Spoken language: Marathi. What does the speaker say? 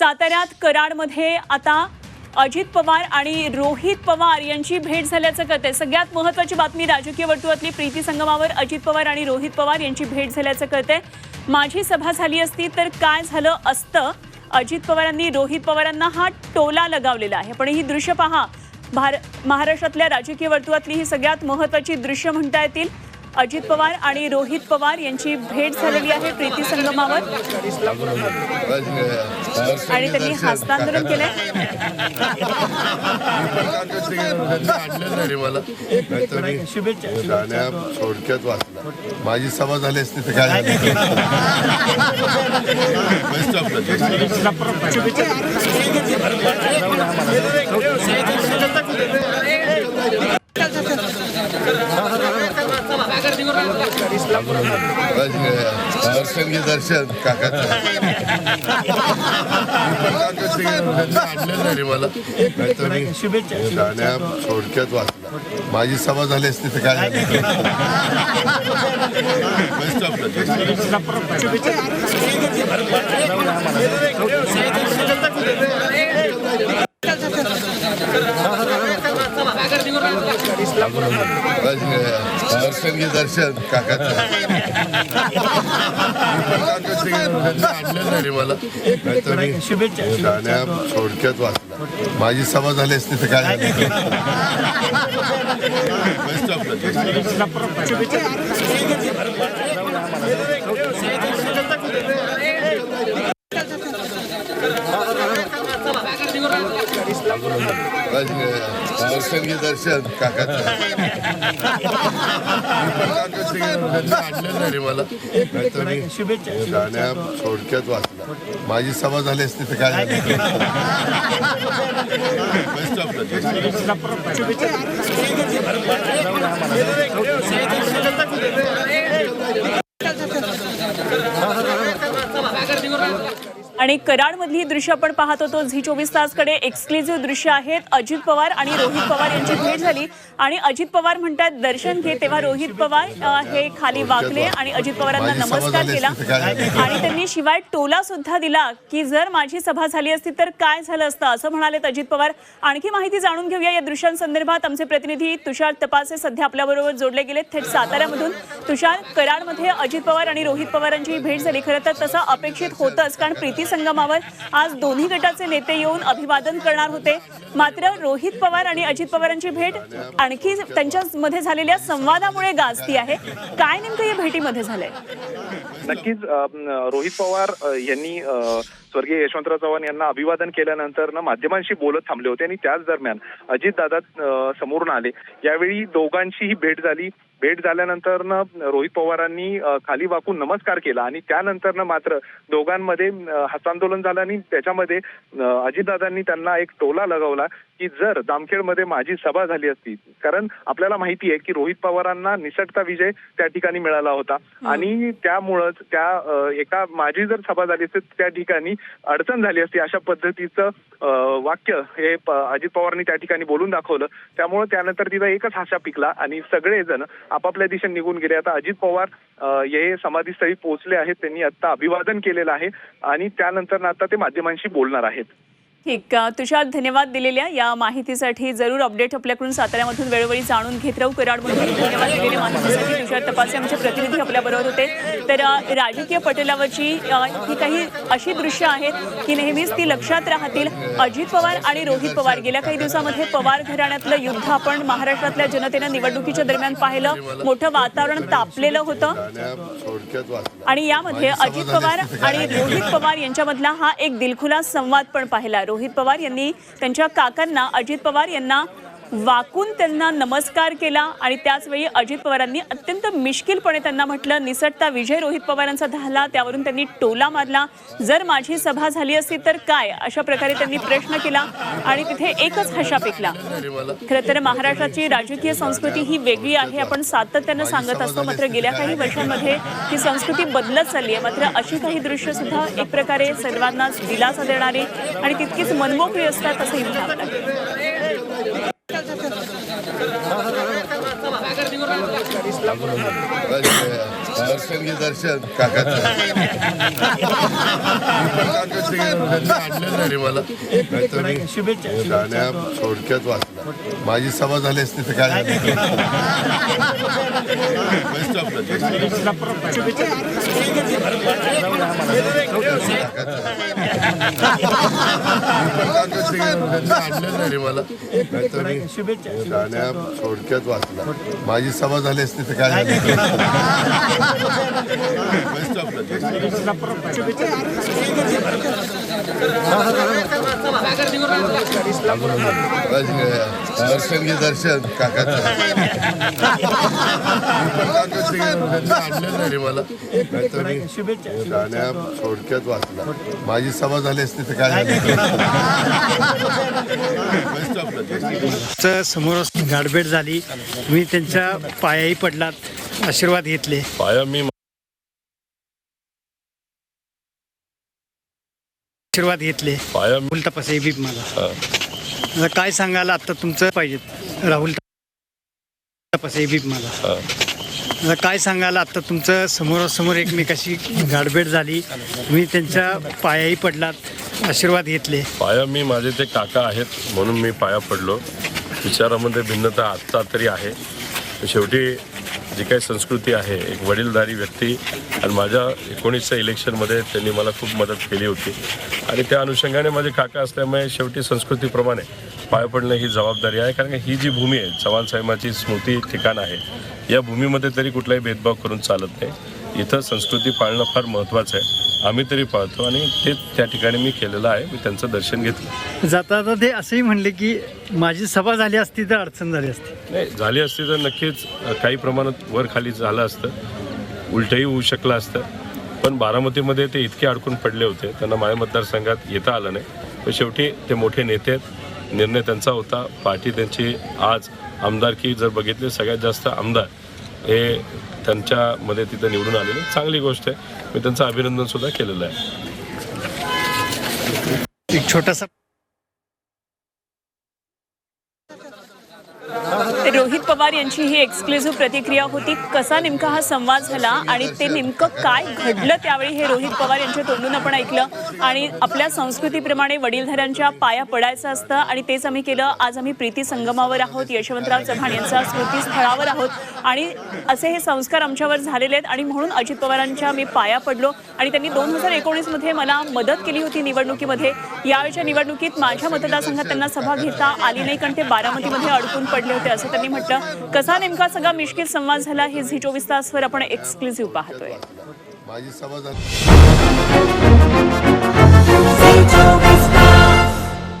साताऱ्यात कराडमध्ये आता अजित पवार आणि रोहित पवार यांची भेट झाल्याचं कळतंय. सगळ्यात महत्वाची बातमी राजकीय वर्तुळातली प्रीती संगमावर अजित पवार आणि रोहित पवार यांची भेट झाल्याचं कळतंय. माझी सभा झाली असती तर काय झालं असतं? अजित पवारांनी रोहित पवारांना हा टोला लगावलेला आहे. पण ही दृश्य पहा. भार महाराष्ट्रातल्या राजकीय वर्तुळातली ही सगळ्यात महत्वाची दृश्य म्हणता येतील. अजित पवार आणि रोहित पवार यांची भेट झालेली आहे प्रीती संगमावर. आणि त्यांनी हस्तांतरण केलंय. थोडक्यात वाचला माझी सभा झाली असते तर काय झालं बेस्ट ऑफ लक दर्शन घे दर्शन काकाचं आणलं मला गाण्या थोडक्यात वाचला माझी सभा झाली असती तर काय झालं दर्शन घे दर्शन. काकाचं. आणलं मला गाण्या थोडक्यात वाचला. माझी सभा झाली असती तर काय झालं? बेस्ट ऑफ लक दर्शन काकाचं. रे मला. गाण्या थोडक्यात वाचला माझी सभा झाली असती तर काय झालं बेस्ट ऑफ लक आणि कराडमधली ही दृश्य आपण पाहत होतो. झी चोवीस तासकडे एक्सक्लुझिव्ह दृश्य आहेत. अजित पवार आणि रोहित पवार यांची भेट झाली. आणि अजित पवार म्हणतात दर्शन घे. तेव्हा रोहित पवार हे खाली वाकले आणि अजित पवारांना नमस्कार केला? आणि त्यांनी शिवाय टोला सुद्धा दिला की जर माझी सभा झाली असती तर काय झालं असतं? असं म्हणालेत अजित पवार. आणखी माहिती जाणून घेऊया या दृश्यांसंदर्भात. आमचे प्रतिनिधी तुषार तपासे सध्या आपल्याबरोबर जोडले गेले थेट साताऱ्यामधून तुषार कराडमध्ये अजित पवार आणि रोहित पवारांची भेट झाली. खरं तर तसं अपेक्षित होतंच कारण प्रीती संगमावर आज दोन्ही गटाचे नेते येऊन अभिवादन करणार होते. मात्र रोहित पवार आणि अजित पवारांची भेट आणखी त्यांच्यामध्ये झालेल्या संवादामुळे गाजती आहे. काय नेमकं या भेटीमध्ये झालंय? नक्कीच रोहित पवार यांनी स्वर्गीय यशवंतराव चव्हाण यांना अभिवादन केल्यानंतर ना माध्यमांशी बोलत थांबले होते आणि त्याच दरम्यान अजित दादा समोरून आले. यावेळी दोघांची ही भेट झाली. भेट झाल्यानंतर ना रोहित पवारांनी खाली वाकून नमस्कार केला आणि त्यानंतर ना मात्र दोघांमध्ये हस्तांदोलन झालं आणि त्याच्यामध्ये अजितदादांनी त्यांना एक टोला लगावला. की जर जामखेडमध्ये माझी सभा झाली असती कारण आपल्याला माहिती आहे की रोहित पवारांना निसटता विजय त्या ठिकाणी मिळाला होता. आणि त्यामुळंच त्या एका माझी जर सभा झाली असती त्या ठिकाणी अडचण झाली असती अशा पद्धतीचं वाक्य हे अजित पवारांनी त्या ठिकाणी बोलून दाखवलं. त्यामुळे त्यानंतर तिथं एकच हाशा पिकला आणि सगळेजण आपापल्या दिशेने निघून गेले. आता अजित पवार हे समाधीस्थळी पोहोचले आहेत त्यांनी आता अभिवादन केलेलं आहे आणि त्यानंतर आता ते माध्यमांशी बोलणार आहेत. ठीक तुषार धन्यवाद दिलेल्या या माहितीसाठी जरूर अपडेट आपल्याकडून साताऱ्यामधून वेळोवेळी जाणून घेत राहू. कराडमधून धन्यवाद दिलेल्या माहितीसाठी तुषार तपासे आमचे प्रतिनिधी आपल्याबरोबर होते. तर राजकीय पटलावरची ही काही अशी दृश्य आहेत की नेहमीच ती लक्षात राहतील अजित पवार आणि रोहित पवार. गेल्या काही दिवसामध्ये पवार घराण्यातलं युद्ध आपण महाराष्ट्रातल्या जनतेनं निवडणुकीच्या दरम्यान पाहिलं. मोठं वातावरण तापलेलं होतं. आणि यामध्ये अजित पवार आणि रोहित पवार यांच्यामधला हा एक दिलखुलास संवाद पण पाहिला. रोहित पवार यांनी त्यांच्या काकांना अजित पवार यांना वाकून त्यांना नमस्कार केला आणि त्याचवेळी अजित पवारांनी अत्यंत मिश्किलपणे त्यांना म्हटलं निसटता विजय रोहित पवारांचा झाला त्यावरून त्यांनी टोला मारला. जर माझी सभा झाली असती तर काय? अशा प्रकारे त्यांनी प्रश्न केला आणि तिथे एकच हशा पिकला खरं तर महाराष्ट्राची राजकीय संस्कृती ही वेगळी आहे. आपण सातत्यानं सांगत असतो मात्र गेल्या काही वर्षांमध्ये ही संस्कृती बदलत चालली आहे. मात्र अशी काही दृश्य सुद्धा एक प्रकारे सर्वांना दिलासा देणारी आणि तितकीच मनमोकळी असतात असंही म्हणावं लागेल. दर्शन घे दर्शन काकाचं आणलं नाही रे मला गाण्या थोडक्यात वाचला माझी सभा झाली असती तर काय झालं थोडक्यात वाचला माझी सभा झाली असती तर काय झालं. दर्शन घे दर्शन काकाचं आणलं रे मला गाण्या थोडक्यात वाचला माझी सभा झाली असते तर काय झालं समोर गाडबेट झाली. मी त्यांच्या पायाही पडलात. आशीर्वाद घेतले. पाया मी आशीर्वाद घेतले. राहुल तपासे बी मला. आता काय सांगाल आता तुमचं पाहिजेत. राहुल तपासे बी मला. आता काय सांगाल आता तुमचं समोरासमोर एकमेकाशी गाडबेट झाली. मी त्यांच्या पायाही पडलात. आशीर्वाद घेतले. पाया मी माझे ते काका आहेत म्हणून मी पाया पडलो. विचारामध्ये भिन्नता आत्ता तरी आहे. शेवटी जी काही संस्कृती आहे एक वडीलधारी व्यक्ती आणि माझ्या एकोणीसच्या इलेक्शनमध्ये त्यांनी मला खूप मदत केली होती. आणि त्या अनुषंगाने माझे काका असल्यामुळे शेवटी संस्कृतीप्रमाणे पाय पडणं ही जबाबदारी आहे कारण ही जी भूमी आहे चव्हाण साहेबांची स्मृती ठिकाण आहे. या भूमीमध्ये तरी कुठलाही भेदभाव करून चालत नाही. इथं संस्कृती पाळणं फार महत्त्वाचं आहे. आम्ही तरी पाळतो आणि ते त्या ठिकाणी मी केलेलं आहे. मी त्यांचं दर्शन घेतलं. जाता जाता ते असंही म्हणले की माझी सभा झाली असती तर अडचण झाली असती. नाही झाली असती तर नक्कीच काही प्रमाणात वर खाली झालं असतं. उलटही होऊ शकलं असतं. पण बारामतीमध्ये ते इतके अडकून पडले होते. त्यांना माझ्या मतदारसंघात येता आलं नाही. पण शेवटी ते मोठे नेते आहेत. निर्णय त्यांचा होता. पार्टी त्यांची आज आमदारकी जर बघितली सगळ्यात जास्त आमदार हे त्यांच्यामध्ये तिथं निवडून आलेले. चांगली गोष्ट आहे. मी त्यांचं अभिनंदन सुद्धा केलेलं आहे. एक छोटासा रोहित पवार यांची ही एक्सक्लुझिव्ह प्रतिक्रिया होती. कसा नेमका हा संवाद झाला आणि ते नेमकं काय घडलं त्यावेळी हे रोहित पवार यांच्या तोंडून आपण ऐकलं. आणि आपल्या संस्कृतीप्रमाणे वडीलधाऱ्यांच्या पाया पडायचं असतं आणि तेच आम्ही केलं. आज आम्ही प्रीती संगमावर आहोत यशवंतराव चव्हाण यांच्या स्मृतीस्थळावर आहोत. आणि असे हे संस्कार आमच्यावर झालेले आहेत आणि म्हणून अजित पवारांच्या मी पाया पडलो आणि त्यांनी दोन हजार एकोणीसमध्ये मला मदत केली होती निवडणुकीमध्ये. यावेळच्या निवडणुकीत माझ्या मतदारसंघात त्यांना सभा घेता आली नाही कारण ते बारामतीमध्ये अडकून पडले होते असं त्यांनी म्हटलं कसा नेमका सगळा मिश्किल संवाद झाला हे झी चोवीस तासवर आपण एक्सक्लुझिव्ह पाहतोय. माझी सभा झाली.